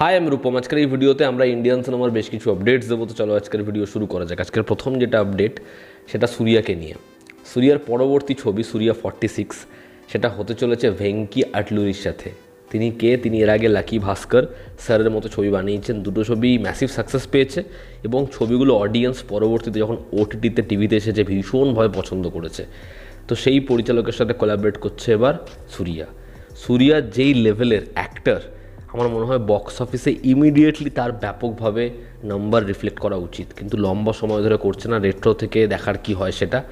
High আমি রূপম আজকের এই ভিডিওতে আমরা ইন্ডিয়ান সিনেমার বেশ কিছু আপডেটস দেবো। তো চলো আজকের ভিডিও শুরু করা যাক। আজকের প্রথম যেটা আপডেট সেটা সুরিয়াকে নিয়ে। সুরিয়ার পরবর্তী ছবি সুরিয়া ফর্টি সিক্স সেটা হতে চলেছে ভেঙ্কি আটলুরির সাথে। তিনি কে? তিনি এর আগে লাকি ভাস্কর স্যারের মতো ছবি বানিয়েছেন। দুটো ছবি ম্যাসিভ সাকসেস পেয়েছে এবং ছবিগুলো অডিয়েন্স পরবর্তীতে যখন ওটিটিতে টিভিতে এসেছে ভীষণভাবে পছন্দ করেছে। তো সেই পরিচালকের সাথে কোলাবরেট করছে এবার সুরিয়া। সুরিয়া যেই লেভেলের অ্যাক্টর আমার মনে হয় বক্স অফিসে ইমিডিয়েটলি তার ব্যাপকভাবে নাম্বার রিফ্লেক্ট করা উচিত। কিন্তু লম্বা সময় ধরে করছে না রেট্রো থেকে দেখার কি হয় সেটা?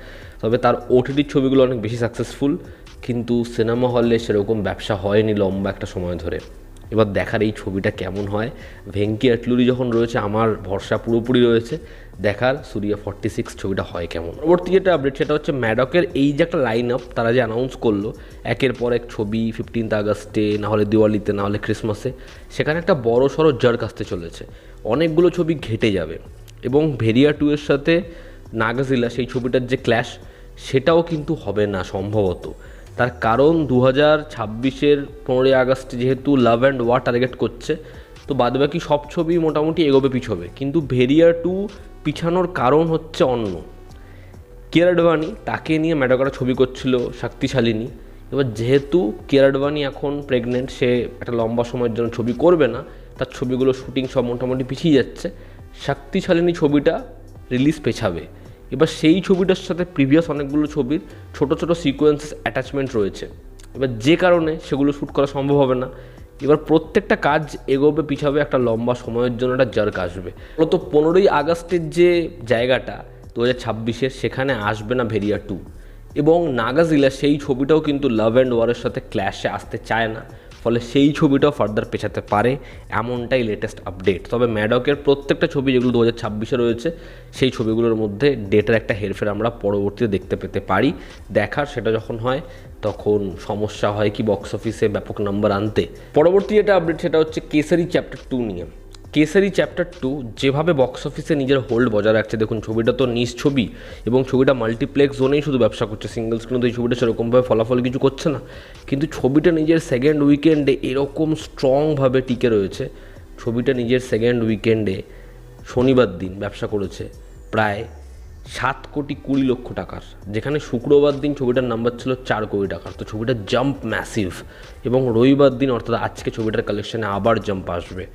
তবে তার ওটিটির ছবিগুলো অনেক বেশি সাকসেসফুল কিন্তু সিনেমা হলে সেরকম ব্যবসা হয়নি লম্বা একটা সময় ধরে। এবার দেখার এই ছবিটা কেমন হয়? ভেঙ্কি আটলুরি যখন রয়েছে, আমার ভরসা পুরোপুরি রয়েছে। দেখার সুরিয়া ফর্টি সিক্স ছবিটা হয় কেমন? পরবর্তী যেটা আপডেট সেটা হচ্ছে ম্যাডকের এই যে একটা লাইন আপ তারা যে অ্যানাউন্স করল, একের পর এক ছবি ফিফটিন্থ আগস্টে, না হলে দিওয়ালিতে, না হলে ক্রিসমাসে সেখানে একটা বড় সড়ো জার্ক আসতে চলেছে। অনেকগুলো ছবি ঘেটে যাবে এবং ভেরিয়া টু এর সাথে নাগাজিলা, সেই ছবিটার যে ক্ল্যাশ সেটাও কিন্তু হবে না সম্ভবত। তার কারণ দু হাজার ছাব্বিশের পনেরোই আগস্টে যেহেতু লাভ অ্যান্ড ওয়ার টার্গেট করছে, তো বাদবাকি সব ছবি মোটামুটি এগোবে পিছবে। কিন্তু ভেরিয়া টু পিছানোর কারণ হচ্ছে অন্য। কেয়ার আডবাণী তাকে নিয়ে ম্যাডাকারা ছবি করছিল শক্তিশালিনী। এবার যেহেতু কেয়ার আডবাণী এখন প্রেগনেন্ট সে একটা লম্বা সময়ের জন্য ছবি করবে না, তার ছবিগুলো শুটিং সব মোটামুটি পিছিয়ে যাচ্ছে, শক্তিশালিনী ছবিটা রিলিজ পেছাবে। এবার সেই ছবিটার সাথে প্রিভিয়াস অনেকগুলো ছবির ছোট ছোট সিকোয়েন্সেস অ্যাটাচমেন্ট রয়েছে। এবার যে কারণে সেগুলো শ্যুট করা সম্ভব হবে না এবার প্রত্যেকটা কাজ এগোবে, পিছাবে একটা লম্বা সময়ের জন্য একটা জার্ক আসবে। মূলত পনেরোই আগস্টের যে জায়গাটা, দু হাজার ছাব্বিশের, সেখানে আসবে না ভেরিয়া টু। এবং নাগাজিলা সেই ছবিটাও কিন্তু লাভ অ্যান্ড ওয়ারের সাথে ক্ল্যাশে আসতে চায় না। ফলে সেই ছবিটাও ফার্দার পেছাতে পারে এমনটাই লেটেস্ট আপডেট তবে ম্যাডকের প্রত্যেকটা ছবি যেগুলো দু হাজার ছাব্বিশে রয়েছে, সেই ছবিগুলোর মধ্যে ডেটার একটা হেরফের আমরা পরবর্তীতে দেখতে পেতে পারি। দেখার সেটা যখন হয়, তখন সমস্যা হয় কি বক্স অফিসে ব্যাপক নাম্বার আনতে। পরবর্তী যেটা আপডেট সেটা হচ্ছে কেসারি চ্যাপ্টার টু নিয়ে। কেসারি চ্যাপ্টার টু যেভাবে বক্স অফিসে নিজের হোল্ড বজায় রাখছে, দেখুন, ছবিটা তো নিজ ছবি এবং ছবিটা মাল্টিপ্লেক্স জোনেই শুধু ব্যবসা করছে সিঙ্গল স্ক্রিনে তো এই ছবিটা সেরকমভাবে ফলাফল কিছু করছে না। কিন্তু ছবিটা নিজের সেকেন্ড উইকেন্ডে এরকম স্ট্রংভাবে টিকে রয়েছে, ছবিটা নিজের সেকেন্ড উইকেন্ডে শনিবার দিন ব্যবসা করেছে প্রায় সাত কোটি কুড়ি লক্ষ টাকার, যেখানে শুক্রবার দিন ছবিটার নাম্বার ছিল চার কোটি টাকার। তো ছবিটা জাম্প ম্যাসিভ এবং রবিবার দিন, অর্থাৎ আজকে ছবিটার কালেকশানে আবার জাম্প আসবে।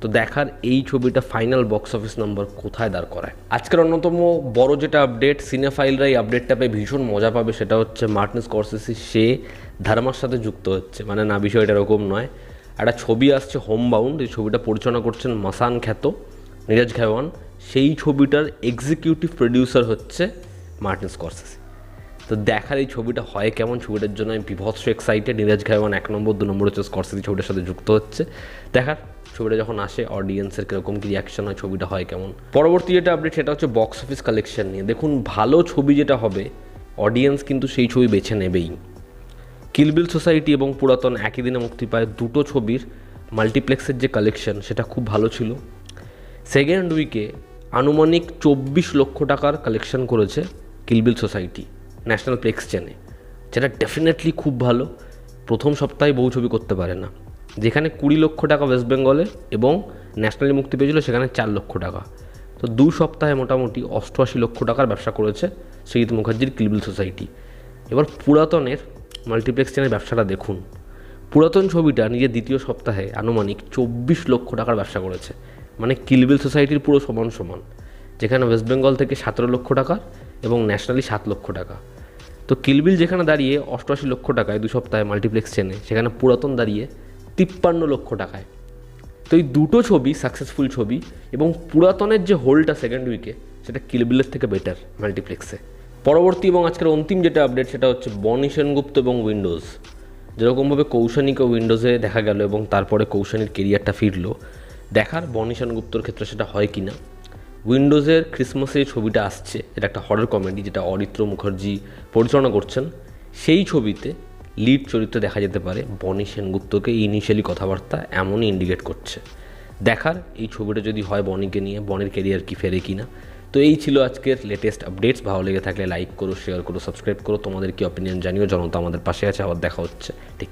তো দেখার এই ছবিটা ফাইনাল বক্স অফিস নম্বর কোথায় দাঁড় করায়। আজকের অন্যতম বড় যেটা আপডেট সিনেফাইলরা এই আপডেটটা পেয়ে ভীষণ মজা পাবে, সেটা হচ্ছে মার্টিন স্করসেসি সে ধর্মার সাথে যুক্ত হচ্ছে। মানে না, বিষয়টা এরকম নয়। একটা ছবি আসছে হোম বাউন্ড এই ছবিটা পরিচালনা করছেন মাসান খ্যাত, নীরজ ঘাওয়ান। সেই ছবিটার এক্সিকিউটিভ প্রডিউসার হচ্ছে মার্টিন স্করসেসি। তো দেখার এই ছবিটা হয় কেমন? ছবিটার জন্য আমি বিভৎস এক্সাইটেড নীরজ ঘাইওয়ান এক নম্বর, দু নম্বর হচ্ছে স্করসেসি ছবিটার সাথে যুক্ত হচ্ছে। দেখার ছবিটা যখন আসে অডিয়েন্সের কীরকম কী রিয়াকশন হয়, ছবিটা হয় কেমন? পরবর্তী যেটা আপডেট সেটা হচ্ছে বক্স অফিস কালেকশন নিয়ে। দেখুন, ভালো ছবি যেটা হবে অডিয়েন্স কিন্তু সেই ছবি বেছে নেবেই। কিলবিল সোসাইটি এবং পুরাতন একই দিনে মুক্তি পায় দুটো ছবির মাল্টিপ্লেক্সের যে কালেকশন সেটা খুব ভালো ছিল। সেকেন্ড উইকে আনুমানিক চব্বিশ লক্ষ টাকার কালেকশন করেছে কিলবিল সোসাইটি ন্যাশনাল প্লেক্স চেনে যেটা ডেফিনেটলি খুব ভালো। প্রথম সপ্তাহে বহু ছবি করতে পারে না। যেখানে কুড়ি লক্ষ টাকা ওয়েস্ট বেঙ্গলে এবং ন্যাশনালি মুক্তি পেয়েছিল সেখানে চার লক্ষ টাকা। তো দু সপ্তাহে মোটামুটি অষ্টআশি লক্ষ টাকার ব্যবসা করেছে সৈয়দ মুখার্জির কিলবিল সোসাইটি এবার পুরাতনের মাল্টিপ্লেক্স চেনের ব্যবসাটা দেখুন। পুরাতন ছবিটা নিজের দ্বিতীয় সপ্তাহে আনুমানিক চব্বিশ লক্ষ টাকার ব্যবসা করেছে। মানে কিলবিল সোসাইটির পুরো সমান সমান। যেখানে ওয়েস্ট বেঙ্গল থেকে সতেরো লক্ষ টাকা এবং ন্যাশনালি সাত লক্ষ টাকা। তো কিলবিল যেখানে দাঁড়িয়ে অষ্টআশি লক্ষ টাকায়, দু সপ্তাহে মাল্টিপ্লেক্স চেনে সেখানে পুরাতন দাঁড়িয়ে তিপ্পান্ন লক্ষ টাকায়। তো এই দুটো ছবি সাকসেসফুল ছবি এবং পুরাতনের যে হোলটা সেকেন্ড উইকে সেটা কিলবিলের থেকে বেটার মাল্টিপ্লেক্সে পরবর্তী এবং আজকের অন্তিম যেটা আপডেট সেটা হচ্ছে বনি সেনগুপ্ত এবং উইন্ডোজ যেরকমভাবে কৌশানিকে উইন্ডোজে দেখা গেল এবং তারপরে কৌশানির কেরিয়ারটা ফিরলো, দেখার বনি সেনগুপ্তর ক্ষেত্রে সেটা হয় কি না উইন্ডোজের ক্রিসমাসে ছবিটা আসছে, এটা একটা হরর কমেডি যেটা অরিত্র মুখার্জি পরিচালনা করছেন। সেই ছবিতে লিড চরিত্রে দেখা যেতে পারে বনি সেনগুপ্তকে ইনিশিয়ালি কথাবার্তা এমনই ইন্ডিকেট করছে। দেখার, এই ছবিটা যদি হয় বনিকে নিয়ে, বনের কেরিয়ার কি ফেরে কি না। তো এই ছিল আজকের লেটেস্ট আপডেটস ভালো লেগে থাকলে লাইক করো শেয়ার করো সাবস্ক্রাইব করো। তোমাদের কি অপিনিয়ন জানিও? জনতা আমাদের পাশে আছে, আবার দেখা হচ্ছে। ঠিক